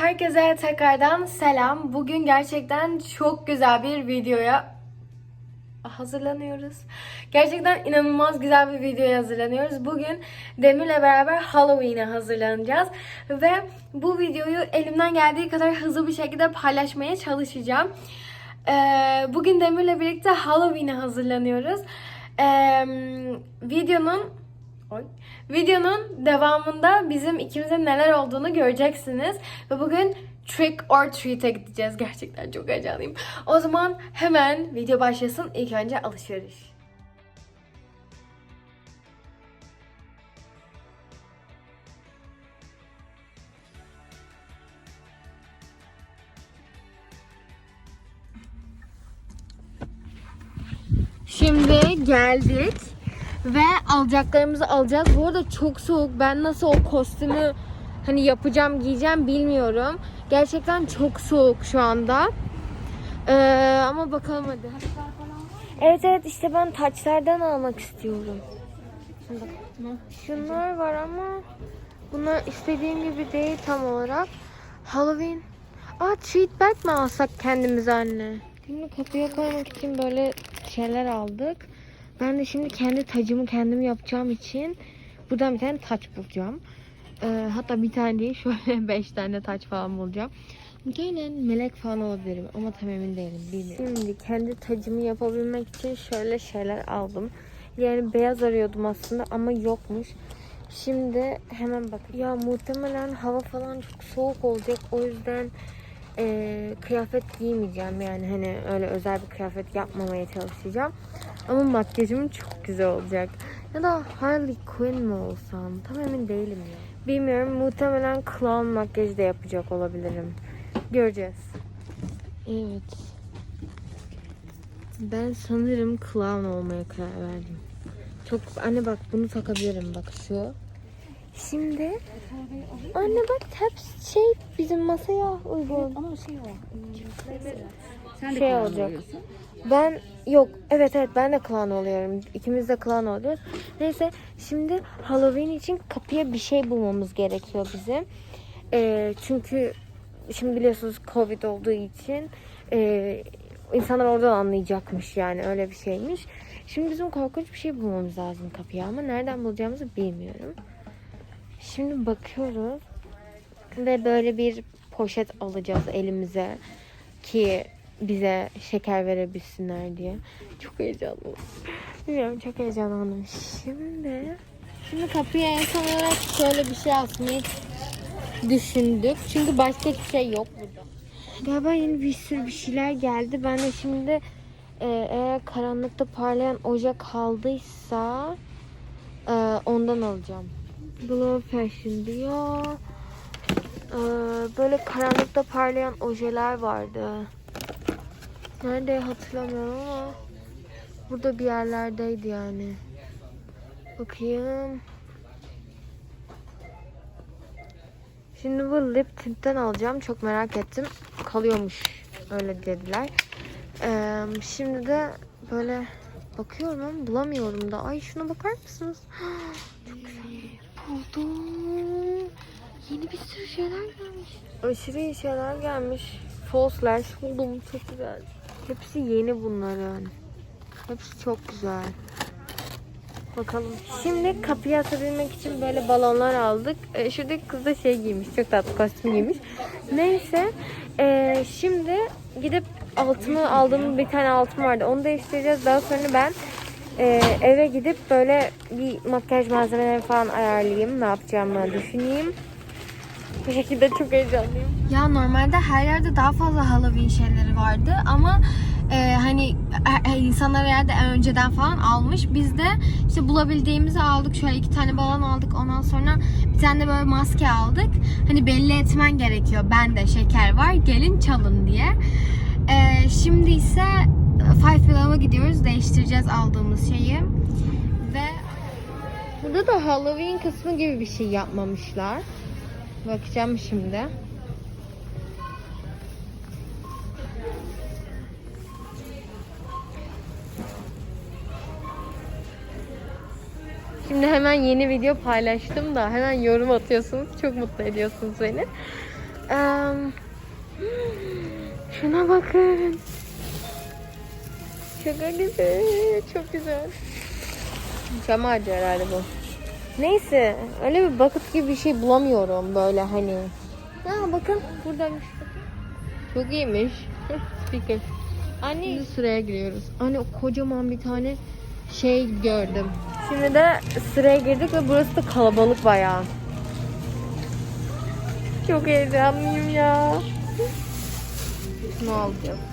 Herkese tekrardan selam. Bugün gerçekten çok güzel bir videoya hazırlanıyoruz. Gerçekten inanılmaz güzel bir videoya hazırlanıyoruz. Bugün Demir'le beraber Halloween'e hazırlanacağız. Ve bu videoyu elimden geldiği kadar hızlı bir şekilde paylaşmaya çalışacağım. Ee, bugün Demir'le birlikte Halloween'e hazırlanıyoruz. Ee, videonun Oy. Videonun devamında bizim ikimizin neler olduğunu göreceksiniz. Ve bugün Trick or Treat'e gideceğiz. Gerçekten çok heyecanlıyım. O zaman hemen video başlasın. İlk önce alışveriş. Şimdi geldik ve alacaklarımızı alacağız. Bu arada çok soğuk. Ben nasıl o kostümü hani yapacağım, giyeceğim bilmiyorum. Gerçekten çok soğuk şu anda. Ee, ama bakalım hadi. Evet evet işte ben taçlardan almak istiyorum. Şunlar var ama bunlar istediğim gibi değil tam olarak. Halloween. Aa treat bag mi alsak kendimize anne? Şimdi kapıya koymak için böyle şeyler aldık. Ben de şimdi kendi tacımı kendim yapacağım için buradan bir tane taç bulacağım. Ee, hatta bir tane değil şöyle beş tane taç falan bulacağım. Muhtemelen melek falan olabilirim ama tam emin değilim bilmiyorum. Şimdi kendi tacımı yapabilmek için şöyle şeyler aldım. Yani beyaz arıyordum aslında ama yokmuş. Şimdi hemen bak. Ya muhtemelen hava falan çok soğuk olacak. O yüzden e, kıyafet giymeyeceğim. Yani hani öyle özel bir kıyafet yapmamaya çalışacağım. Ama makyajım çok güzel olacak. Ya da Harley Quinn mi olsam? Tam emin değilim ya. Bilmiyorum. Muhtemelen clown makyajı da yapacak olabilirim. Göreceğiz. Evet. Ben sanırım clown olmaya karar verdim. Çok anne bak bunu takabilirim bak şu. Şimdi anne bak hepsi şey bizim masaya uygun. Ama şey o. Sen de Şey olacak. Ben yok evet evet ben de klan oluyorum. İkimiz de klan oluyoruz. Neyse şimdi Halloween için kapıya bir şey bulmamız gerekiyor bizim. Ee, çünkü şimdi biliyorsunuz Covid olduğu için e, insanlar oradan anlayacakmış yani öyle bir şeymiş. Şimdi bizim korkunç bir şey bulmamız lazım kapıya ama nereden bulacağımızı bilmiyorum. Şimdi bakıyoruz ve böyle bir poşet alacağız elimize ki bize şeker verebilsinler diye. Çok heyecanlıyım. Bilmiyorum çok heyecanlandım. Şimdi şimdi kapıya en son olarak şöyle bir şey asmayı düşündük. Çünkü başka hiçbir şey yok burada. Galiba yeni bir sürü bir şeyler geldi. Ben de şimdi e, eğer karanlıkta parlayan oje kaldıysa e, ondan alacağım. Glow Fashion diyor. E, böyle karanlıkta parlayan ojeler vardı. Nerede hatırlamıyorum ama burada bir yerlerdeydi yani. Bakayım. Şimdi bu lip tint'ten alacağım. Çok merak ettim. Kalıyormuş. Öyle dediler. Ee, şimdi de böyle bakıyorum ama bulamıyorum da. Ay şuna bakar mısınız? Çok güzel. Buldum. Yeni bir sürü şeyler gelmiş. Aşırı iyi şeyler gelmiş. False lash buldum. Çok güzel. Hepsi yeni bunların. Hepsi çok güzel. Bakalım. Şimdi kapıya atabilmek için böyle balonlar aldık. Ee, şuradaki kız da şey giymiş. Çok tatlı kostüm giymiş. Neyse. ee, şimdi gidip altımı aldığım bir tane altım vardı. Onu değiştireceğiz. Daha sonra ben ee, eve gidip böyle bir makyaj malzemeleri falan ayarlayayım. Ne yapacağımı düşüneyim. Bu şekilde çok heyecanlıyım. Ya normalde her yerde daha fazla Halloween şeyleri vardı ama e, hani e, e, insanlar herhalde önceden falan almış. Biz de işte bulabildiğimizi aldık. Şöyle iki tane balon aldık. Ondan sonra bir tane de böyle maske aldık. Hani belli etmen gerekiyor. Ben de şeker var. Gelin çalın diye. E, şimdi ise Five Below'a gidiyoruz. Değiştireceğiz aldığımız şeyi. Ve burada da Halloween kısmı gibi bir şey yapmamışlar. Bakacağım şimdi. Şimdi hemen yeni video paylaştım da hemen yorum atıyorsunuz. Çok mutlu ediyorsunuz beni. Em, şuna bakın. Çok güzel. Çok güzel. Cam ağacı herhalde bu. Neyse. Öyle bir bakıt gibi bir şey bulamıyorum böyle hani. Ha bakın buradaymış. Çok iyiymiş. Speaker. Anne Şimdi sıraya giriyoruz. Anne kocaman bir tane şey gördüm. Şimdi de sıraya girdik ve burası da kalabalık bayağı. Çok heyecanlıyım ya. Ne alacağız?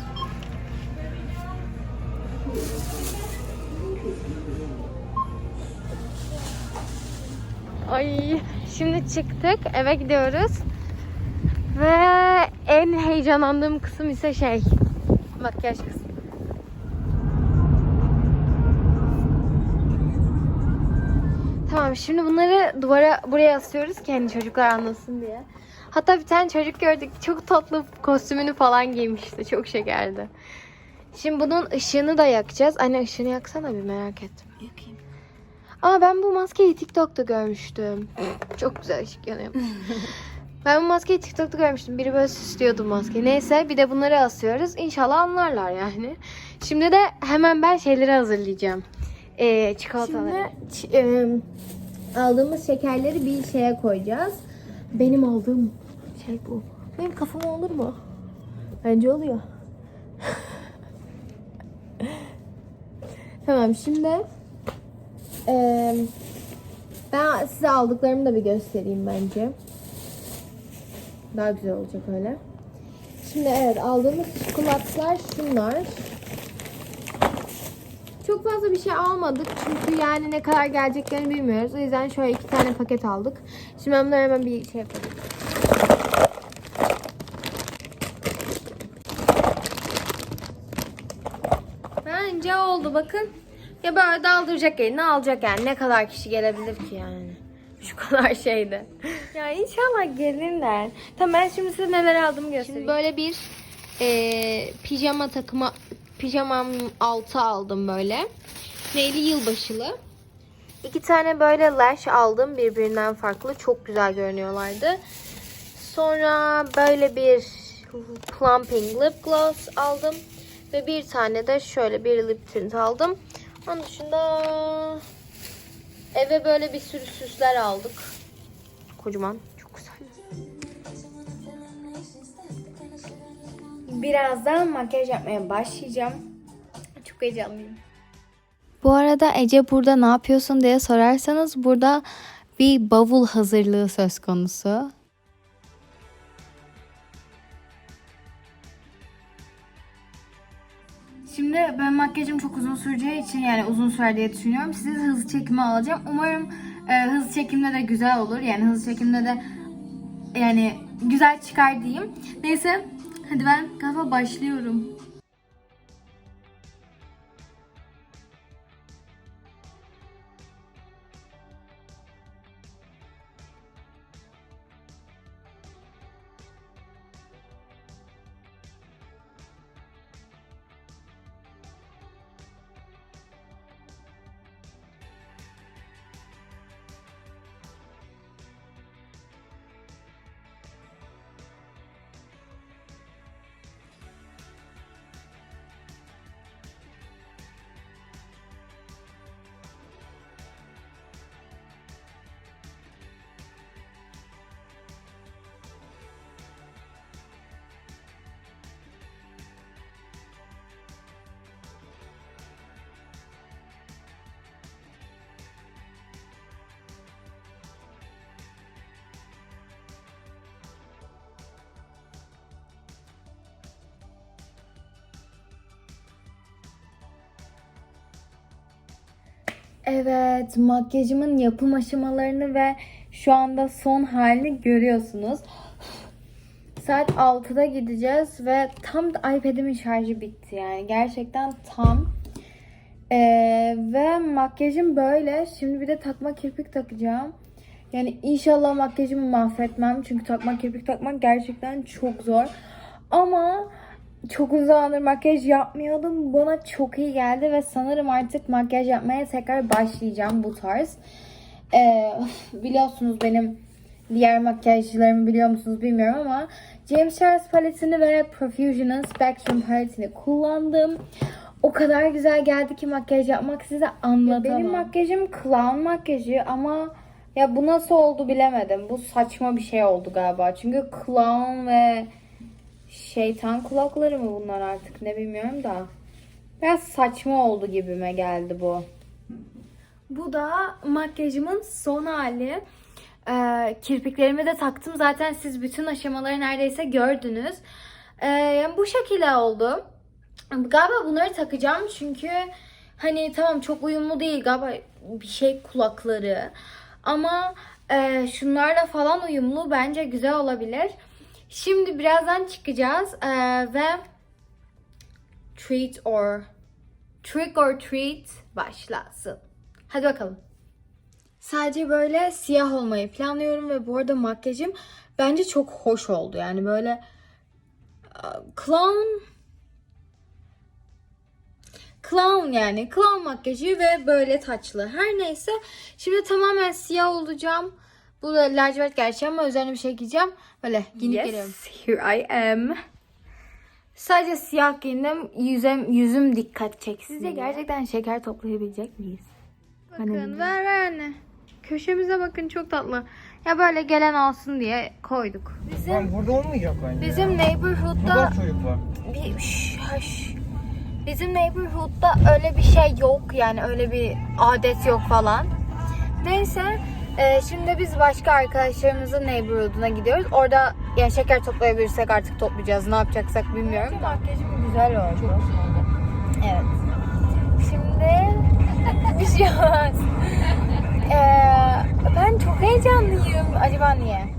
Ay şimdi çıktık eve gidiyoruz. Ve en heyecanlandığım kısım ise şey makyaj kısmı. Tamam şimdi bunları duvara buraya asıyoruz ki hani çocuklar anlasın diye. Hatta bir tane çocuk gördük çok tatlı kostümünü falan giymişti çok şekerdi. Şimdi bunun ışığını da yakacağız. Anne ışığını yaksana bir merak ettim. Yakayım. Aa ben bu maskeyi TikTok'ta görmüştüm. Çok güzel ışık yanıyor. ben bu maskeyi TikTok'ta görmüştüm. Biri böyle süslüyordu maskeyi. Neyse bir de bunları asıyoruz. İnşallah anlarlar yani. Şimdi de hemen ben şeyleri hazırlayacağım. Ee, çikolataları. Şimdi ç- e, aldığımız şekerleri bir şeye koyacağız. Benim aldığım şey bu. Benim kafama olur mu? Bence oluyor. Tamam şimdi ee, ben size aldıklarımı da bir göstereyim bence. Daha güzel olacak öyle. Şimdi evet aldığımız çikolatalar şunlar. Çok fazla bir şey almadık çünkü yani ne kadar geleceklerini bilmiyoruz. O yüzden şöyle iki tane paket aldık. Şimdi ben bunları hemen bir şey yapayım. Bence oldu bakın. Ya böyle daldıracak elini alacak yani. Ne kadar kişi gelebilir ki yani. Şu kadar şeyde. ya inşallah gelirler. Tamam ben şimdi size neler aldığımı göstereyim. Şimdi böyle bir e, pijama takımı pijamam altı aldım böyle. Neyli yılbaşılı. İki tane böyle lash aldım birbirinden farklı. Çok güzel görünüyorlardı. Sonra böyle bir plumping lip gloss aldım. Ve bir tane de şöyle bir lip tint aldım. Onun dışında eve böyle bir sürü süsler aldık. Kocaman. Çok güzel. Birazdan makyaj yapmaya başlayacağım. Çok heyecanlıyım. Bu arada Ece burada ne yapıyorsun diye sorarsanız burada bir bavul hazırlığı söz konusu. Şimdi ben makyajım çok uzun süreceği için yani uzun sürer diye düşünüyorum. Sizi hızlı çekime alacağım. Umarım e, hızlı çekimde de güzel olur. Yani hızlı çekimde de yani güzel çıkar diyeyim. Neyse hadi ben galiba başlıyorum. Evet, makyajımın yapım aşamalarını ve şu anda son halini görüyorsunuz. Saat 6'da gideceğiz ve tam da iPad'imin şarjı bitti yani. Gerçekten tam. Ee, ve makyajım böyle. Şimdi bir de takma kirpik takacağım. Yani inşallah makyajımı mahvetmem. Çünkü takma kirpik takmak gerçekten çok zor. Ama çok uzun zamandır makyaj yapmıyordum. Bana çok iyi geldi ve sanırım artık makyaj yapmaya tekrar başlayacağım bu tarz. Ee, biliyorsunuz benim diğer makyajlarımı biliyor musunuz bilmiyorum ama James Charles paletini ve Profusion'ın Spectrum paletini kullandım. O kadar güzel geldi ki makyaj yapmak size anlatamam. Benim makyajım clown makyajı ama ya bu nasıl oldu bilemedim. Bu saçma bir şey oldu galiba. Çünkü clown ve şeytan kulakları mı bunlar artık ne bilmiyorum da. Biraz saçma oldu gibime geldi bu. Bu da makyajımın son hali. Ee, kirpiklerimi de taktım. Zaten siz bütün aşamaları neredeyse gördünüz. Ee, yani bu şekilde oldu. Galiba bunları takacağım çünkü hani tamam çok uyumlu değil galiba bir şey kulakları. Ama e, şunlarla falan uyumlu bence güzel olabilir. Şimdi birazdan çıkacağız e, ve treat or trick or treat başlasın. Hadi bakalım. Sadece böyle siyah olmayı planlıyorum ve bu arada makyajım bence çok hoş oldu. Yani böyle e, clown clown yani clown makyajı ve böyle taçlı. Her neyse şimdi tamamen siyah olacağım. Bu da lacivert gerçi ama üzerine bir şey giyeceğim. Böyle giyinip geliyorum. here I am. Sadece siyah giyindim. Yüzüm, yüzüm dikkat çeksin. Sizce gerçekten şeker toplayabilecek miyiz? Bakın ver ver anne. Köşemize bakın çok tatlı. Ya böyle gelen alsın diye koyduk. Bizim Lan burada olmayacak bence. bizim ya. neighborhood'da Burada çocuk var. bir şş. Bizim neighborhood'da öyle bir şey yok yani öyle bir adet yok falan. Neyse e, şimdi biz başka arkadaşlarımızın neighborhood'una gidiyoruz. Orada yani şeker toplayabilirsek artık toplayacağız. Ne yapacaksak bilmiyorum da. Makyajım güzel oldu. Evet. Şimdi bir şey olmaz. Ee, ben çok heyecanlıyım. Acaba niye?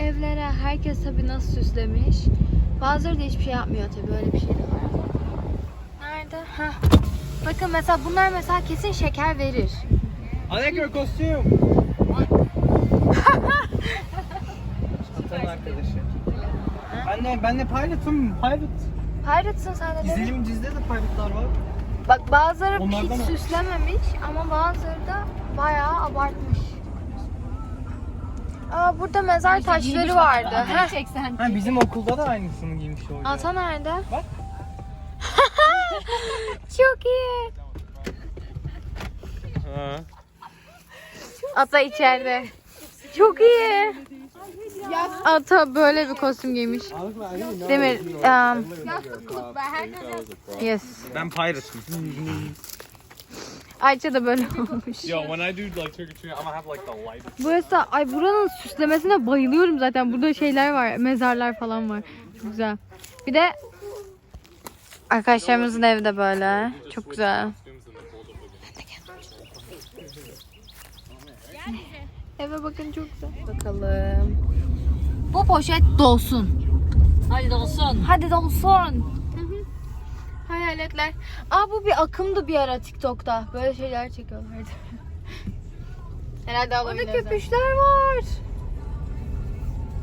Evlere? Herkes tabii nasıl süslemiş. Bazıları da hiçbir şey yapmıyor tabii. Öyle bir şey de var. Nerede? Heh. Bakın mesela bunlar mesela kesin şeker verir. Kostüm. Hatanın arkadaşı. Ben de, ben de pilot'um. Pilot. Pirate'sın sen de değil mi? De pilotlar var. Bak bazıları Onlardan hiç mı? süslememiş ama bazıları da bayağı abartmış. Aa burada mezar taşları vardı. Heh. Ha bizim okulda da aynısını giymiş oluyor. Ata nerede? Bak. Çok iyi. Ha. Ata içeride. Çok iyi. Ata böyle bir kostüm giymiş. Demir. Um, yes. Ben pilot'um. Ayça da böyle olmuş. Yo, when I do like trick or treat, I'm gonna have like the light. Burası ay buranın süslemesine bayılıyorum zaten. Burada şeyler var, mezarlar falan var. Çok güzel. Bir de arkadaşlarımızın evi de böyle. Çok güzel. Eve bakın çok güzel. Bakalım. Bu poşet dolsun. Hadi dolsun. Hadi dolsun. Hayaletler. Aa bu bir akımdı bir ara TikTok'ta. Böyle şeyler çekiyorlardı. Herhalde alabiliriz. Orada köpüşler var.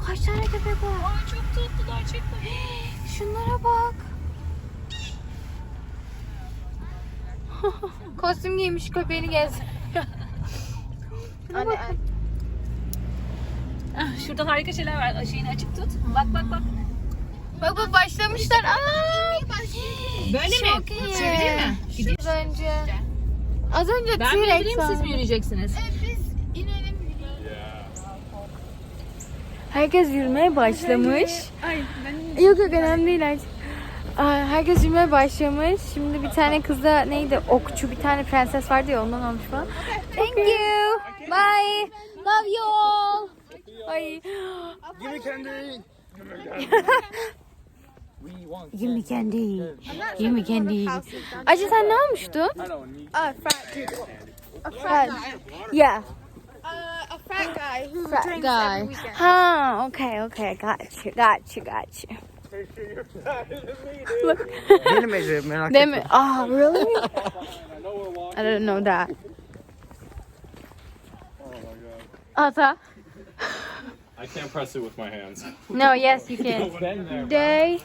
Kaç tane köpek var? Aa, çok tatlılar çekme. Şunlara bak. Kostüm giymiş köpeğini gez. Anne, Ah, Şurada harika şeyler var. Şeyini açık tut. Bak bak bak. Bak başlamışlar. Aa! Böyle mi? Çok iyi. Çevireyim mi? Gideyim. Az önce. Az önce Ben mi T-Rex yürüyeyim siz vardı. mi yürüyeceksiniz? Herkes yürümeye başlamış. Yok yok önemli değil artık. Aa, Herkes yürümeye başlamış. Şimdi bir tane kızda neydi? Okçu bir tane prenses vardı ya ondan almış falan. Thank you. Bye. Love you all. Ay. Give me candy. Give me candy. Give me candy. Acı sen ne almıştın? A fat dude. A Fat. fat guy. Yeah. Uh, a fat guy who Fat drinks guy. every weekend. Ha, okay, okay. Got you, got you, got you. Benim Ece merak Değil etme. mi? Ah, really? I didn't know that. Oh my god. Ata. I can't press it with my hands. No, yes you can. Day.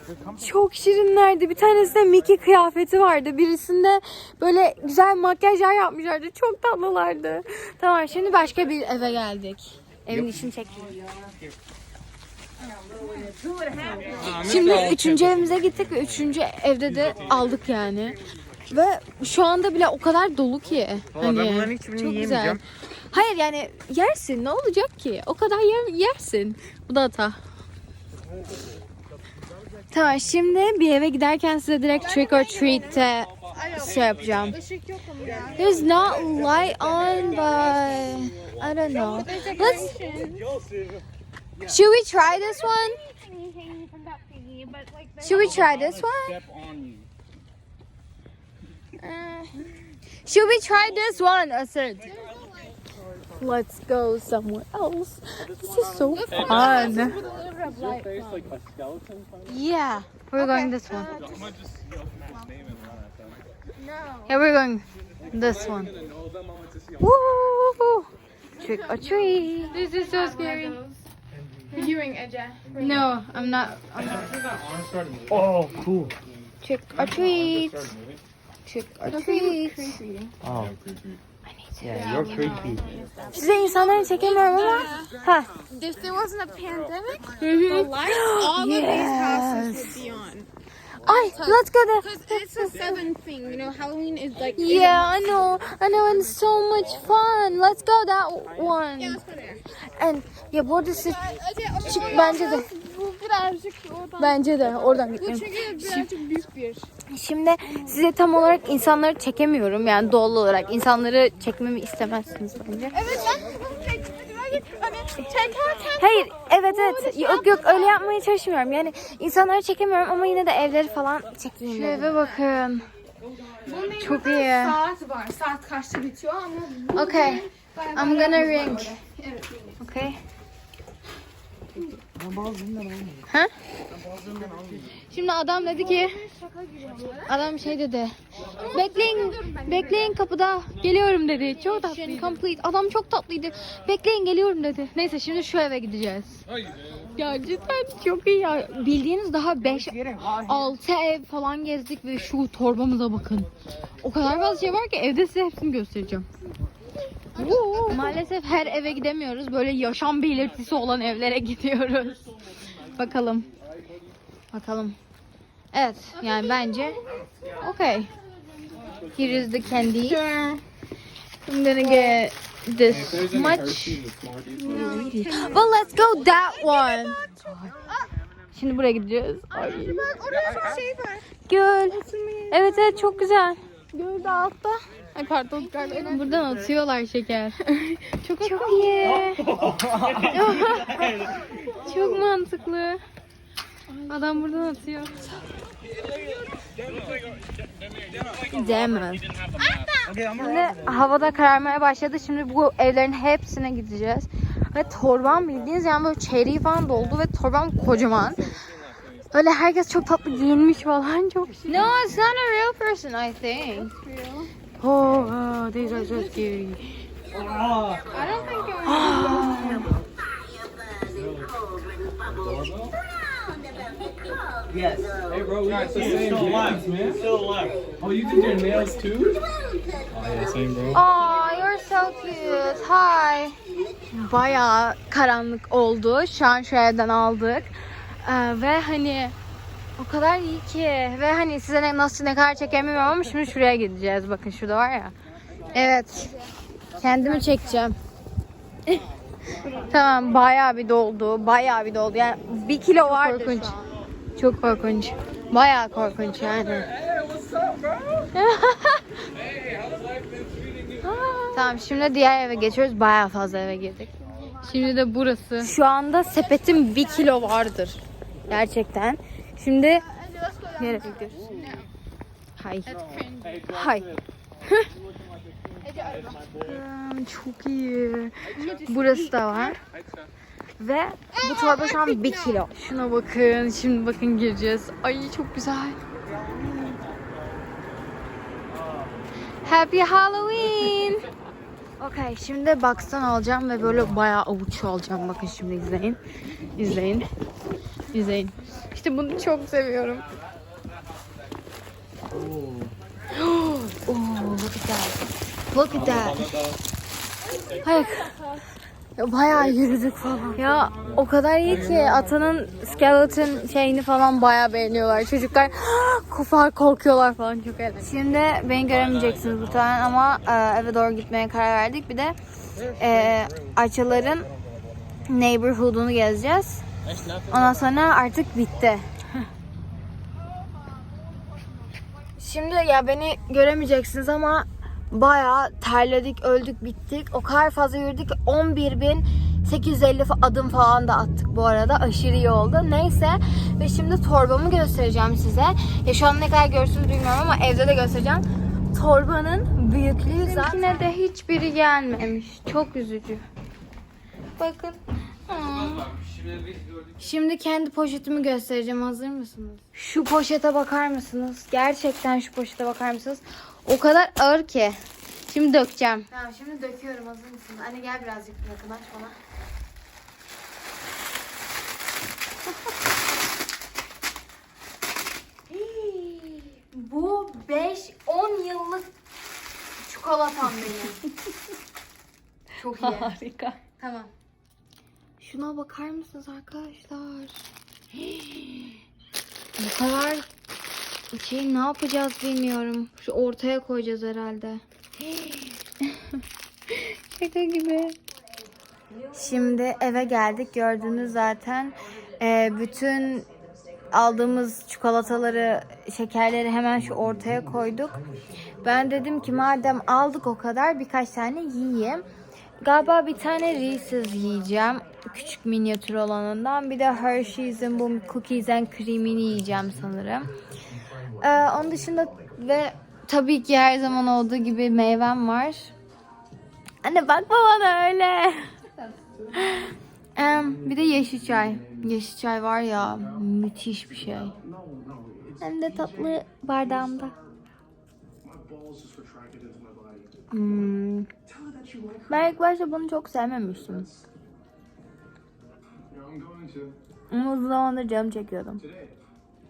Çok şirinlerdi. Bir tanesinde Mickey kıyafeti vardı. Birisinde böyle güzel makyajlar yapmışlardı. Çok tatlılardı. Tamam şimdi başka bir eve geldik. Evin içini çekeyim. Şimdi üçüncü evimize gittik ve üçüncü evde de aldık yani. Ve şu anda bile o kadar dolu ki. Hani, ben bunların hiçbirini çok yiyemeyeceğim. Hayır yani yersin ne olacak ki? O kadar yer, yersin. Bu da hata. Tamam şimdi bir eve giderken size direkt trick or treat'te şey yapacağım. There's not light on but I don't know. Let's Should we try this one? Should we try this one? Uh, should we try this one, Asad? Let's go somewhere else. This is so fun. Face like a skeleton. Uh, yeah, we're going this one. Yeah, we're going this one. Woo! Trick or treat. This is so scary. You ring Eja. No, I'm not. I'm not. Arm started moving. Oh, cool. Trick or treat. Trick or treat. Oh, Creepy. Yeah, you're creepy. Size insanları çekemiyorum ama. Ha. If there wasn't a pandemic, Hı the hı. lights all of these houses Yes. would be on. Ay, let's go there. Because it's a seven thing. You know, Halloween is like. Yeah, I know. I know, and it's so much fun. Let's go that one. Yeah, let's go there. And ya bu arada siz Ece, Çık, oraya bence de. Bu birazcık oradan. bence de oradan Bu gidelim. çünkü birazcık büyük bir. Şimdi size tam olarak insanları çekemiyorum yani doğal olarak insanları çekmemi istemezsiniz bence. Evet ben hani çekerken Hayır, evet evet. Yok yok öyle yapmaya çalışmıyorum. Yani insanları çekemiyorum ama yine de evleri falan çekeyim. Şu eve bakın. Çok iyi. saat var. Saat kaçta bitiyor ama Okay, I'm gonna ring. Okay. Ha? Şimdi adam dedi ki Adam şey dedi. Bekleyin, bekleyin kapıda. Geliyorum dedi. Çok tatlı. Complete. Adam çok tatlıydı. Bekleyin geliyorum dedi. Neyse şimdi şu eve gideceğiz. Ya cidden çok iyi ya. Bildiğiniz daha 5 6 ev falan gezdik ve şu torbamıza bakın. O kadar fazla şey var ki evde size hepsini göstereceğim. Maalesef her eve gidemiyoruz. Böyle yaşam belirtisi olan evlere gidiyoruz. Bakalım. Bakalım. Evet yani bence okay. Here is the candy. I'm gonna get this much. Well let's go that one. Şimdi buraya gideceğiz. Ay. orada şey var. Göl. Evet evet çok güzel. Gölde altta. Ay pardon galiba. Buradan atıyorlar şeker. Çok, çok iyi. Çok mantıklı. Adam buradan atıyor. I'm Şimdi havada kararmaya başladı. Şimdi bu evlerin hepsine gideceğiz. Ve torbam bildiğiniz yani böyle çeyreği falan doldu ve torbam kocaman. Böyle herkes çok tatlı giyinmiş falan çok. No, it's not a real person, I think. Oh, oh these are so scary. Yes. Hey, bro, we got the same nails, man. Still alive. Oh, you did your nails too? Oh, yeah, same, bro. Oh, you're so cute. Hi. Bayağı karanlık oldu. Şu an şu evden aldık. Ee, ve hani o kadar iyi ki. Ve hani size ne, nasıl ne kadar çekemiyorum ama şimdi şuraya gideceğiz. Bakın şurada var ya. Evet. Kendimi çekeceğim. tamam bayağı bir doldu. Bayağı bir doldu. Yani bir kilo vardı korkunç. Çok korkunç. Bayağı korkunç yani. tamam şimdi diğer eve geçiyoruz. Bayağı fazla eve girdik. Şimdi de burası. Şu anda sepetim bir kilo vardır. Gerçekten. Şimdi nereye gidiyoruz? Hay. Hay. Hmm, Çok iyi. Burası da var. Ve bu torba şu an bir kilo. Şuna bakın. Şimdi bakın gireceğiz. Ay çok güzel. Happy Halloween. Okey şimdi box'tan alacağım ve böyle bayağı avuç alacağım. Bakın şimdi izleyin. İzleyin. İzleyin. İşte bunu çok seviyorum. Oh, look at that. Look at that. Hayır. Ya bayağı yürüdük falan. Ya o kadar iyi ki Atan'ın skeleton şeyini falan bayağı beğeniyorlar. Çocuklar kufar korkuyorlar falan çok eğlenceli. Şimdi beni göremeyeceksiniz bu tane ama e, eve doğru gitmeye karar verdik. Bir de e, Ayçaların neighborhood'unu gezeceğiz. Ondan sonra artık bitti. Şimdi ya beni göremeyeceksiniz ama bayağı terledik, öldük, bittik. O kadar fazla yürüdük. 11.850 adım falan da attık bu arada. Aşırı iyi oldu. Neyse ve şimdi torbamı göstereceğim size. Ya şu an ne kadar görürsünüz bilmiyorum ama evde de göstereceğim. Torbanın büyüklüğü zaten. De hiçbiri gelmemiş. Çok üzücü. Bakın. Şimdi kendi poşetimi göstereceğim. Hazır mısınız? Şu poşete bakar mısınız? Gerçekten şu poşete bakar mısınız? O kadar ağır ki. Şimdi dökeceğim. Tamam şimdi döküyorum. Hazır mısınız? Anne gel birazcık yakınlaş bana. Bu 5-10 yıllık çikolatam benim. Çok iyi. Harika. Tamam. Şuna bakar mısınız arkadaşlar? Bu kadar şey ne yapacağız bilmiyorum. Şu ortaya koyacağız herhalde. Şaka gibi. Şimdi eve geldik. Gördünüz zaten. Ee, bütün aldığımız çikolataları, şekerleri hemen şu ortaya koyduk. Ben dedim ki madem aldık o kadar birkaç tane yiyeyim. Galiba bir tane Reese's yiyeceğim. Küçük minyatür olanından. Bir de Hershey's'in bu cookies and cream'ini yiyeceğim sanırım. Ee, onun dışında ve tabii ki her zaman olduğu gibi meyvem var. Anne bakma bana öyle. Em, bir de yeşil çay. Yeşil çay var ya müthiş bir şey. Hem de tatlı bardağımda. Hmm. Ben ilk başta bunu çok sevmemiştim. Ama uzun zamandır canım çekiyordum.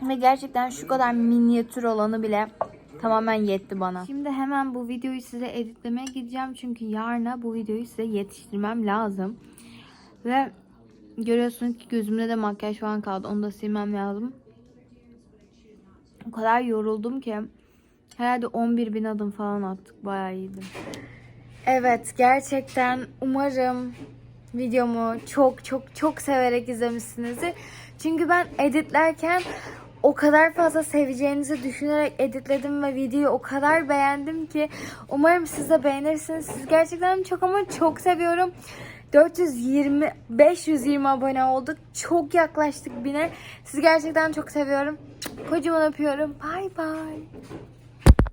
Ve gerçekten şu kadar minyatür olanı bile tamamen yetti bana. Şimdi hemen bu videoyu size editlemeye gideceğim. Çünkü yarına bu videoyu size yetiştirmem lazım. Ve görüyorsunuz ki gözümde de makyaj falan kaldı. Onu da silmem lazım. O kadar yoruldum ki. Herhalde 11 bin adım falan attık. Bayağı iyiydi. Evet gerçekten umarım videomu çok çok çok severek izlemişsinizdir. Çünkü ben editlerken o kadar fazla seveceğinizi düşünerek editledim ve videoyu o kadar beğendim ki umarım siz de beğenirsiniz. Siz gerçekten çok ama çok seviyorum. 420 520 abone olduk. Çok yaklaştık bine. Sizi gerçekten çok seviyorum. Kocaman öpüyorum. Bay bay.